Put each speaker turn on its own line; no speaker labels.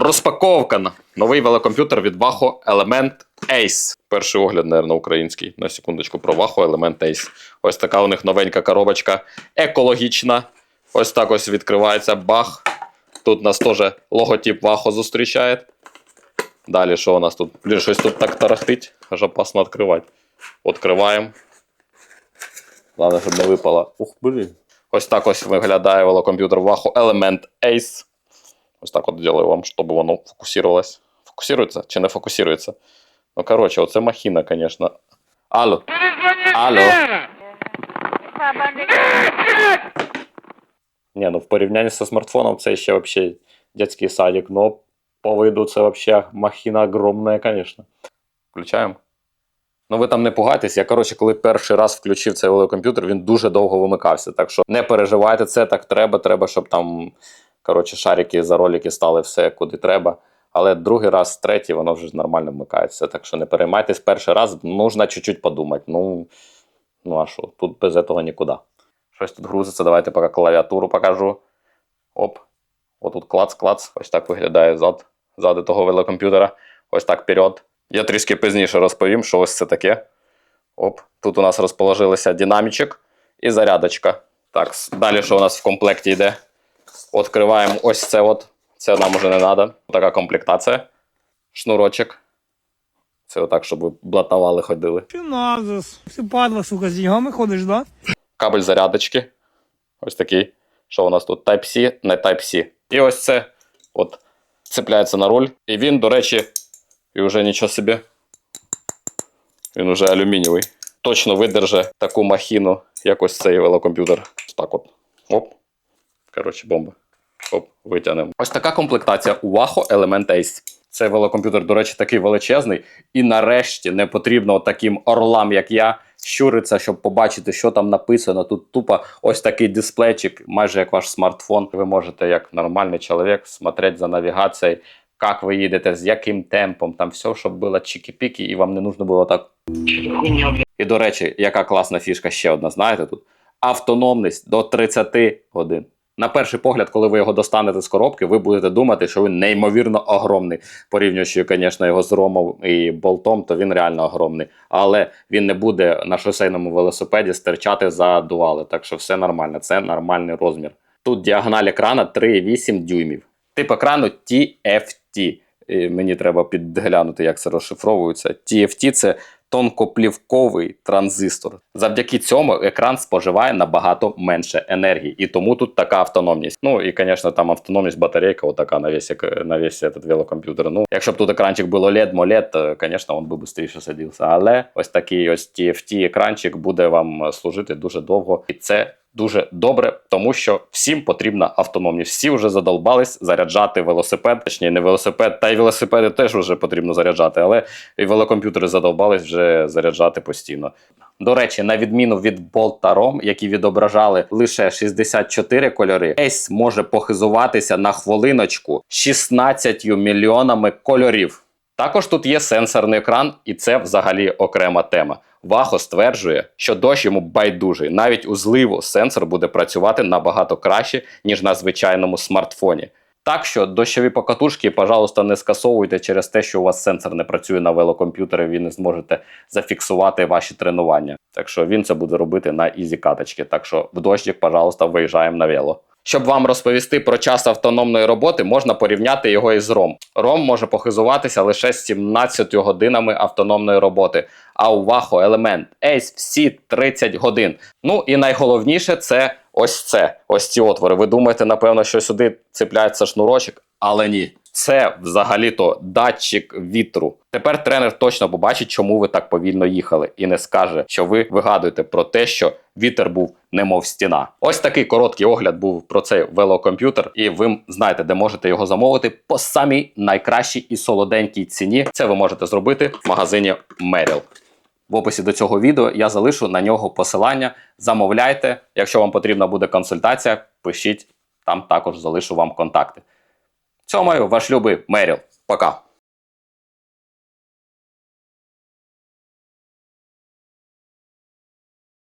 Розпаковка новий велокомп'ютер від Vaho Element Ace. Перший огляд, мабуть, український. На секундочку про Vaho Element Ace. Ось така у них новенька коробочка. Екологічна. Ось так ось відкривається бах. Тут нас теж логотип Vaho зустрічає. Далі що у нас тут? Блін, щось тут так тарахтить, аж опасно відкривати. Відкриваємо. Главное, щоб не випало. Ух, блін. Ось так ось виглядає велокомп'ютер Vaho Element Ace. Ось так от делаю вам, щоб воно фокусувалось. Фокусується чи не фокусується? Ну, коротше, оце махіна, звісно. Алло. Алло. Ні, ну в порівнянні зі смартфоном це ще вообще детський садик, но по виду це вообще махіна огромна, звісно. Включаємо. Ну ви там не пугайтесь. Я, коротше, коли перший раз включив цей велокомп'ютер, він дуже довго вимикався. Так що не переживайте, це так треба. Треба, щоб там коротше, шарики за ролики стали все куди треба. Але другий раз, третій, воно вже нормально вмикається. Так що не переймайтесь перший раз, нужно чуть-чуть подумати. Ну, ну а що, тут без цього нікуди. Щось тут грузиться, давайте поки клавіатуру покажу. Оп. Отут клац-клац. Ось так виглядає зад, ззади того велокомп'ютера. Ось так вперед. Я трішки пізніше розповім, що ось це таке. Оп. Тут у нас розположилися динамічок і зарядочка. Так, далі що у нас в комплекті йде? Відкриваємо ось це от. Це нам уже не треба. Така комплектація. Шнурочок. Це отак, щоб ви блатували, ходили.
Чи назис? Ти падла, сука, з деньгами ходиш, да?
Кабель зарядочки. Ось такий. Що у нас тут? Type-C, не Type-C. І ось це от цепляється на руль. І він, до речі, і вже нічого собі. Він уже алюмінієвий. Точно видерже таку махіну, як ось цей велокомп'ютер. Так от. Оп. Коротше, бомба. Оп, витягнемо. Ось така комплектація у Vaho Element Ace. Цей велокомп'ютер, до речі, такий величезний. І нарешті не потрібно таким орлам, як я, щуриться, щоб побачити, що там написано. Тут тупо ось такий дисплейчик, майже як ваш смартфон. Ви можете, як нормальний чоловік, смотрети за навігацією, як ви їдете, з яким темпом, там все, щоб було чікі-пікі, і вам не нужно було так. І до речі, яка класна фішка ще одна, знаєте тут? Автономність до 30 годин. На перший погляд, коли ви його достанете з коробки, ви будете думати, що він неймовірно огромний. Порівнюючи, звісно, його з ромом і болтом, то він реально огромний. Але він не буде на шосейному велосипеді стирчати за дуали. Так що все нормально, це нормальний розмір. Тут діагональ екрана 3,8 дюймів. Тип екрану TFT. І мені треба підглянути, як це розшифровується. TFT – це тонкоплівковий транзистор. Завдяки цьому екран споживає набагато менше енергії, і тому тут така автономність. Ну і, звісно, там автономність батарейка, отака на весь, на весь этот велокомп'ютер. Ну, якщо б тут екранчик було LED, молед, то, звісно, він би швидше садився. Але ось такий ось TFT екранчик буде вам служити дуже довго, і це дуже добре, тому що всім потрібна автономність. Всі вже задолбались заряджати велосипед, точніше, не велосипед, та й велосипеди теж вже потрібно заряджати, але і велокомп'ютери задовбались вже заряджати постійно. До речі, на відміну від ROM, які відображали лише 64 кольори, Ace може похизуватися на хвилиночку 16 мільйонами кольорів. Також тут є сенсорний екран, і це взагалі окрема тема. Вахо стверджує, що дощ йому байдужий. Навіть у зливу сенсор буде працювати набагато краще, ніж на звичайному смартфоні. Так що дощові покатушки, пожалуйста, не скасовуйте через те, що у вас сенсор не працює на велокомп'ютері, ви не зможете зафіксувати ваші тренування. Так що він це буде робити на ізі каточки. Так що в дощик, пожалуйста, виїжджаємо на вело. Щоб вам розповісти про час автономної роботи, можна порівняти його із ROM. ROM може похизуватися лише 17 годинами автономної роботи, а у елемент, Ace всі 30 годин. Ну і найголовніше це ось це, ось ці отвори. Ви думаєте, напевно, що сюди цепляється шнурочок, але ні. Це взагалі-то датчик вітру. Тепер тренер точно побачить, чому ви так повільно їхали, і не скаже, що ви вигадуєте про те, що вітер був немов стіна. Ось такий короткий огляд був про цей велокомп'ютер, і ви знаєте, де можете його замовити по самій найкращій і солоденькій ціні. Це ви можете зробити в магазині Merrill. В описі до цього відео я залишу на нього посилання. Замовляйте. Якщо вам потрібна буде консультація, пишіть там також залишу вам контакти. Цьомаю, ваш любий Меріл. Пока.